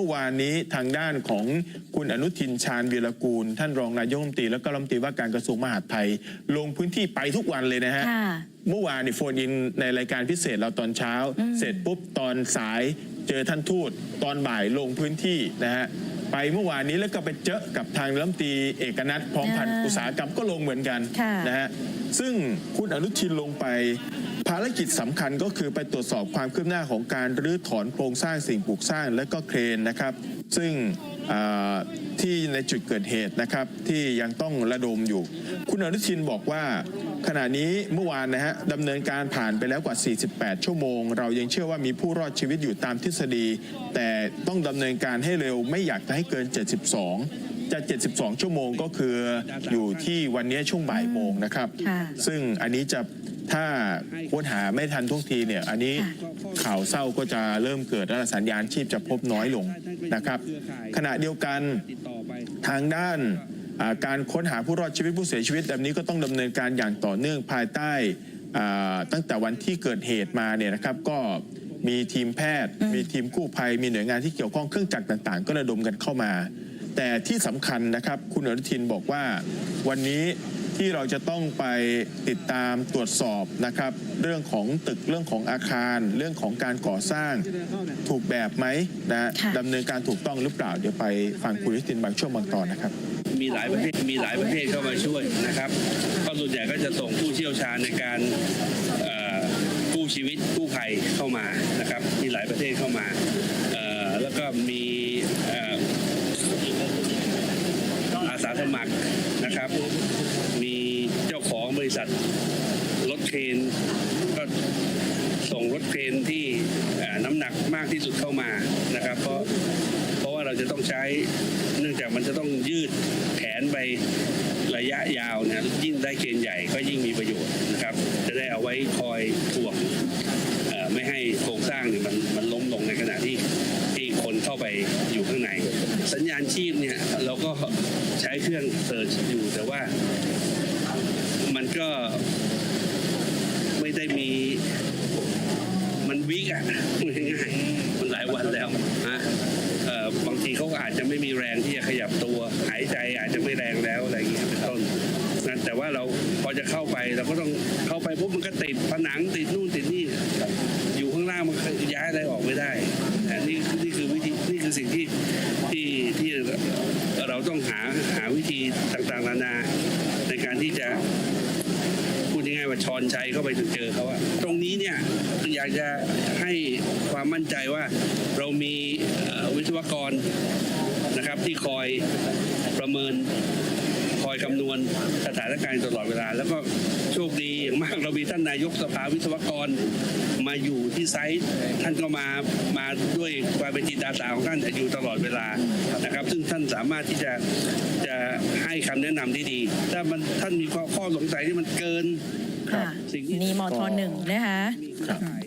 มื่อวานนี้ทางด้านของคุณอนุทินชาญวีรกูล ท่านรองนายกรัฐมนตรีและก็รัฐมนตรีว่าการกระทรวงมหาดไทย ลงพื้นที่ไปทุกวันเลยนะฮะค่ะ เมื่อวานนี่โฟนอินในรายการพิเศษเราตอนเช้า เสร็จปุ๊บตอนสายเจอท่านทูตตอนบ่ายลงพื้นที่นะฮะ ไปเมื่อวานนี้แล้วก็ไปเจอกับทางรัฐมนตรีเอกนัทพร้อมพันธ์อ่าอุตสาหกรรมก็ลงเหมือนกันค่ะ นะฮะซึ่งคุณอนุทินลงไป ภารกิจสำคัญก็คือไปตรวจสอบความคืบหน้าของการรื้อถอนโครงสร้างสิ่งปลูกสร้างและก็เครนนะครับ ซึ่งอ่า ที่ในจุดเกิดเหตุนะครับที่ยังต้องระดมอยู่ คุณอนุทินบอกว่า ขณะนี้เมื่อวานนะฮะดำเนินการผ่านไปแล้วกว่า 48 ชั่วโมง เรายังเชื่อว่ามีผู้รอดชีวิตอยู่ตามทฤษฎี แต่ต้องดำเนินการให้เร็วไม่อยากจะให้เกิน 72จะ 72 ชั่วโมงก็คืออยู่ที่วันนี้ช่วงบ่ายโมงนะครับค่ะซึ่งอันนี้จะ ถ้าค้นหาไม่ทันทุกทีเนี่ยอันนี้ค่ะข่าวเศร้าก็จะเริ่มเกิดและสัญญาณชีพจะพบน้อยลงนะครับ ขณะเดียวกันติดต่อไปทางด้านอ่าการค้นหาผู้รอดชีวิตผู้เสียชีวิตแบบนี้ก็ต้องดำเนินการอย่างต่อเนื่องภายใต้อ่าตั้งแต่วันที่เกิดเหตุมาเนี่ยนะครับก็มีทีมแพทย์ มีทีมกู้ภัย มีหน่วยงานที่เกี่ยวข้องเครื่องจักรต่างๆ ก็ระดมกันเข้ามา แต่ที่สำคัญนะครับ คุณอนุทินบอกว่าวันนี้ ที่เราจะต้องไปติดตามตรวจสอบนะครับ เรื่องของตึกเรื่องของอาคาร เรื่องของการก่อสร้างถูกแบบไหมนะค่ะ ดำเนินการถูกต้องหรือเปล่าเดี๋ยวไปฟังคุณอนุทินบางช่วงบางตอนนะครับ มีหลายประเทศมีหลายประเทศเข้ามาช่วยนะครับก็ส่วนใหญ่ก็จะส่งผู้เชี่ยวชาญในการเอ่อกู้ชีวิตกู้ภัยเข้ามานะครับมีหลายประเทศเข้ามาเอ่อแล้วก็มีเอ่ออาสาสมัครนะครับมีเจ้าของบ ริษัทรถเครนก็ส่งรถเครนที่น้ำหนักมากที่สุดเข้ามานะครับ เพราะเพราะว่าเราจะต้องใช้เนื่องจากมันจะต้องยืดแขนไประยะยาวนี่ยยิ่งได้เกณฑ์ใหญ่ก็ยิ่งมีประโยชน์นะครับ จะได้เอาไว้คอยถ่วงไม่ให้โครงสร้างเนี่ยมันมันล้มลงในขณะที่ที่คนเข้าไปอยู่ข้างใน สัญญาณชีพเนี่ยเราก็ใช้เครื่องเซิร์ชอยู่แต่ว่า ก็ไม่ได้มี มันวิกอะง่ายๆมันหลายวันแล้วนะบางทีเขาอาจจะไม่มีแรงที่จะขยับตัว หายใจอาจจะไม่แรงแล้วอะไรอย่างเงี้ยเป็นต้นนะแต่ว่าเราพอจะเข้าไปเราก็ต้องเข้าไปปุ๊บมันก็ติดผนังติดนู่นติดนี่อยู่ข้างล่างมันย้ายอะไรออกไม่ได้อันนี้นี่คือวิธีนี่คือสิ่งที่ที่ที่เราต้องหาหาวิธีต่างๆนานาในการที่จะ ว่าชอนชัยเข้าไปถึงเจอเขาอะตรงนี้เนี่ยอยากจะให้ความมั่นใจว่าเรามีวิศวกรนะครับที่คอยประเมินคอยคำนวณสถานการณ์ตลอดเวลา แล้วก็โชคดีอย่างมากเรามีท่านนายกสภาวิศวกรมาอยู่ที่ไซต์ท่านก็มามาด้วยความเป็นจิตอาสาของท่านอยู่ตลอดเวลานะครับ ซึ่งท่านสามารถที่จะจะให้คำแนะนำที่ดี ถ้ามันท่านมีข้อสงสัยที่มันเกิน ครับค่ะ สิ่งที่นี่มทหนึ่งนะคะ มีเครือข่าย